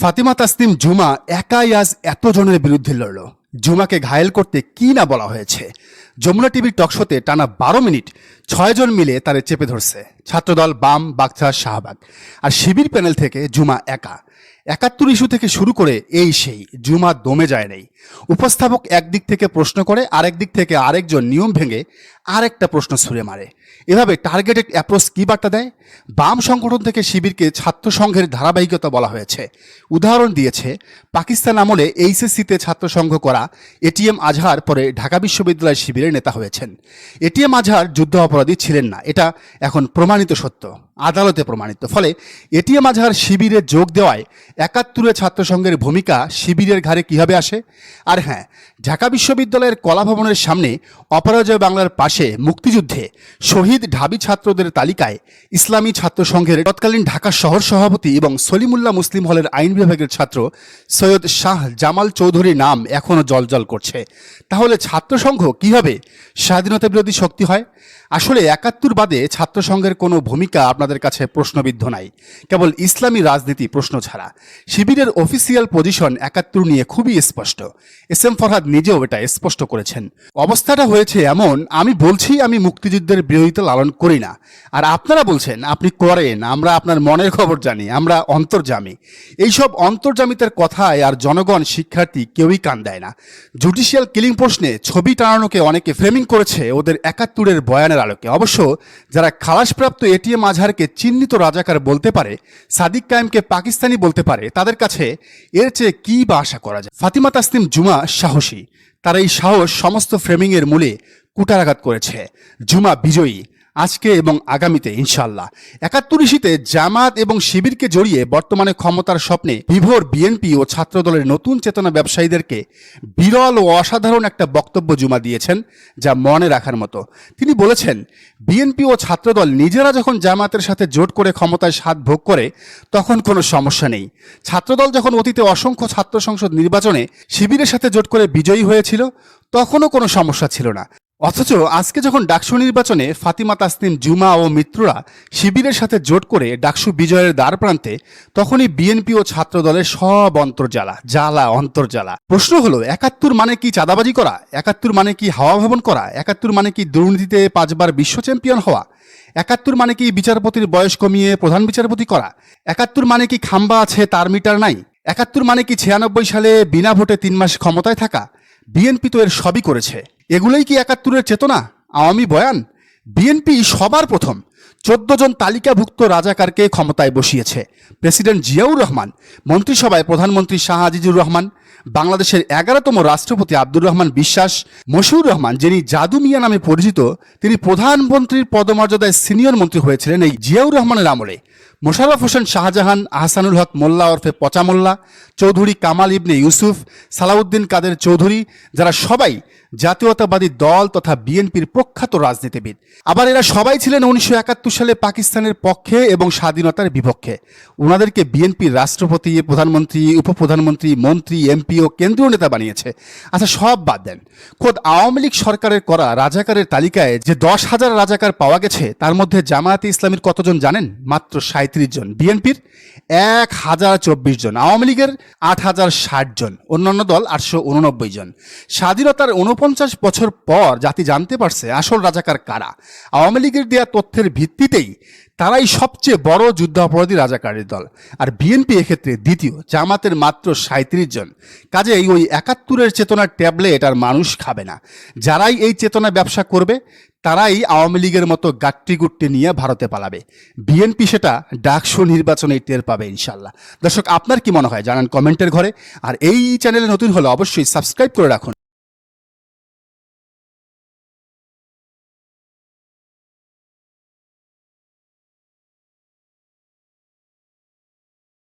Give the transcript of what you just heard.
ফাতিমা তাসনিম জুমা একাই আজ এত জনের বিরুদ্ধে লড়ল। জুমাকে ঘায়েল করতে কি না বলা হয়েছে? যমুনা টিভির টকশোতে টানা বারো মিনিট ছয়জন মিলে তারে চেপে ধরছে। ছাত্রদল বাম, বাগচা, শাহবাগ। আর শিবির প্যানেল থেকে জুমা একা। একাত্তর ইস্যু থেকে শুরু করে এই সেই জুমা দমে যায় নেই। উপস্থাপক একদিক থেকে প্রশ্ন করে, আরেক দিক থেকে আরেকজন নিয়ম ভেঙে আরেকটা প্রশ্ন ছুঁড়ে মারে। এভাবে টার্গেটেড অ্যাপ্রোচ কী বার্তা দেয়? বাম সংগঠন থেকে শিবিরকে ছাত্র সংঘের ধারাবাহিকতা বলা হয়েছে। উদাহরণ দিয়েছে, পাকিস্তান আমলে এইচএসসিতে ছাত্র সংঘ করা এটিএম আজহার পরে ঢাকা বিশ্ববিদ্যালয় শিবিরের নেতা হয়েছেন। এটিএম আজহার যুদ্ধ অপরাধী ছিলেন না, এটা এখন প্রমাণিত সত্য, আদালতে প্রমাণিত। ফলে এটিএম আজহার শিবিরে যোগ দেওয়ায় একাত্তরে ছাত্রসংঘের ভূমিকা শিবিরের ঘাড়ে কীভাবে আসে? আর হ্যাঁ ঢাকা বিশ্ববিদ্যালয়ের কলাভবনের সামনে অপরাজয় বাংলার পাশে মুক্তিযুদ্ধে। শহীদ ঢাবি ছাত্রদের তালিকায় ইসলামী ছাত্র সংঘের তৎকালীন ঢাকা শহর সভাপতি এবং সলিমুল্লাহ মুসলিম হলের আইন বিভাগের ছাত্র সৈয়দ শাহ জামাল চৌধুরীর নাম এখনও জলজল করছে। তাহলে ছাত্র সংঘ কীভাবে স্বাধীনতা বিরোধী শক্তি হয়? আসলে একাত্তর বাদে ছাত্র সংঘের কোনো ভূমিকা আপনাদের কাছে প্রশ্নবিদ্ধ নাই। কেবল ইসলামী রাজনীতি প্রশ্ন ছাড়া। শিবিরের অফিসিয়াল পজিশন একাত্তর নিয়ে খুবই স্পষ্ট। এস এম ফরহাদ নিজেও এটা স্পষ্ট করেছেন। অবস্থাটা হয়েছে এমন, আমি বলছি, আমি মুক্তিযুদ্ধের বিরোধিতা লালন করি না। আর আপনারা বলছেন, আপনি করেন, আমরা আপনার মনের খবর জানি, আমরা অন্তর্জামী। এইসব অন্তর্জামিতার কথায় আর জনগণ, শিক্ষার্থী কেউই কান দেয় না। জুডিশিয়াল কিলিং প্রশ্নে ছবি টানানোকে অনেকে ফ্রেমিং করেছে ওদের একাত্তরের বয়ানের আলোকে। অবশ্য যারা খালাসপ্রাপ্ত এটিএম আজহারকে চিহ্নিত রাজাকার বলতে পারে, সাদিক কায়েমকে পাকিস্তানি বলতে পারে, তাদের কাছে এর চেয়ে কী বা আশা করা যায়? ফাতিমা তাসনিম জুমা সাহসী। তার এই সাহস সমস্ত ফ্রেমিংয়ের মূলে কুটারাঘাত করেছে। জুমা বিজয়ী। আজকে এবং আগামীতে ইনশাল্লাহ একাত্তর ইস্যুতে জামাত এবং শিবিরকে জড়িয়ে বর্তমানে ক্ষমতার স্বপ্নে বিভোর বিএনপি ও ছাত্রদলের নতুন চেতনা ব্যবসায়ীদেরকে বিরল ও অসাধারণ একটা বক্তব্য জুমা দিয়েছেন, যা মনে রাখার মতো। তিনি বলেছেন, বিএনপি ও ছাত্রদল নিজেরা যখন জামাতের সাথে জোট করে ক্ষমতায় স্বাদ ভোগ করে, তখন কোনো সমস্যা নেই। ছাত্রদল যখন অতীতে অসংখ্য ছাত্র সংসদ নির্বাচনে শিবিরের সাথে জোট করে বিজয়ী হয়েছিল, তখনও কোনো সমস্যা ছিল না। অথচ আজকে যখন ডাকসু নির্বাচনে ফাতিমা তাসনিম, জুমা ও মিত্ররা শিবিরের সাথে জোট করে ডাকসু বিজয়ের দ্বার প্রান্তে, তখনই বিএনপি ও ছাত্র দলের সব অন্তর্জালা, জ্বালা অন্তর্জালা। প্রশ্ন হলো, একাত্তর মানে কি চাঁদাবাজি করা? একাত্তর মানে কি হাওয়া ভবন করা? একাত্তর মানে কি দুর্নীতিতে পাঁচবার বিশ্ব চ্যাম্পিয়ন হওয়া? একাত্তর মানে কি বিচারপতির বয়স কমিয়ে প্রধান বিচারপতি করা? একাত্তর মানে কি খাম্বা আছে তার মিটার নাই? একাত্তর মানে কি ছিয়ানব্বই সালে বিনা ভোটে তিন মাস ক্ষমতায় থাকা? বিএনপি তো এর সবই করেছে। এগুলোই কি একাত্তরের চেতনা? আওয়ামী বয়ান? বিএনপি সবার প্রথম। চোদ্দ জন তালিকাভুক্ত রাজাকারকে ক্ষমতায় বসিয়েছে। প্রেসিডেন্ট জিয়াউর রহমান, মন্ত্রিসভায় প্রধানমন্ত্রী শাহ আজিজুর রহমান, বাংলাদেশের এগারোতম রাষ্ট্রপতি আব্দুর রহমান বিশ্বাস, মশিউর রহমান, যিনি জাদু মিয়া নামে পরিচিত, তিনি প্রধানমন্ত্রীর পদমর্যাদায় সিনিয়র মন্ত্রী হয়েছিলেন এই জিয়াউর রহমানের আমলে। মোশাররফ হোসেন শাহজাহান, আহসানুল হক মোল্লা ওরফে পচা মোল্লা, চৌধুরী কামাল ইবনে ইউসুফ, সালাউদ্দিন কাদের চৌধুরী, যারা সবাই জাতীয়তাবাদী দল তথা বিএনপির প্রখ্যাত রাজনীতিবিদ। আবার এরা সবাই ছিলেন উনিশশো একাত্তর সালে পাকিস্তানের পক্ষে এবং স্বাধীনতার বিপক্ষে। ওনাদেরকে বিএনপির রাষ্ট্রপতি, প্রধানমন্ত্রী, উপপ্রধানমন্ত্রী, মন্ত্রী, এমপি ও কেন্দ্রীয় নেতা বানিয়েছে। আচ্ছা সব বাদ দেন। খোদ আওয়ামী লীগ সরকারের করা রাজাকারের তালিকায় যে দশ হাজার রাজাকার পাওয়া গেছে, তার মধ্যে জামায়াতে ইসলামীর কতজন জানেন? মাত্র সাঁত্রিশ জন। বিএনপির এক হাজার চব্বিশ জন। আওয়ামী লীগের আট হাজার ষাট জন। অন্যান্য দল আটশো উননব্বই জন। স্বাধীনতার উনপঞ্চাশ বছর পর জাতি জানতে পারছে আসল রাজাকার কারা। আওয়ামী লীগের দেওয়া তথ্যের ভিত্তিতেই তারাই সবচেয়ে বড় যুদ্ধাপরাধী রাজাকারের দল। আর বিএনপি এক্ষেত্রে দ্বিতীয়, জামাতের মাত্র সাঁত্রিশ জন। কাজেই ওই একাত্তরের চেতনার ট্যাবলেট আর মানুষ খাবে না। যারাই এই চেতনা ব্যবসা করবে, তারাই আওয়ামী লীগের মতো গাট্টি গুট্টি নিয়ে ভারতে পালাবে। বিএনপি সেটা ডাকসু নির্বাচনে টের পাবে ইনশাল্লাহ। দর্শক, আপনার কি মনে হয়? জানান কমেন্টের ঘরে। আর এই চ্যানেলে নতুন হলে অবশ্যই সাবস্ক্রাইব করে রাখুন।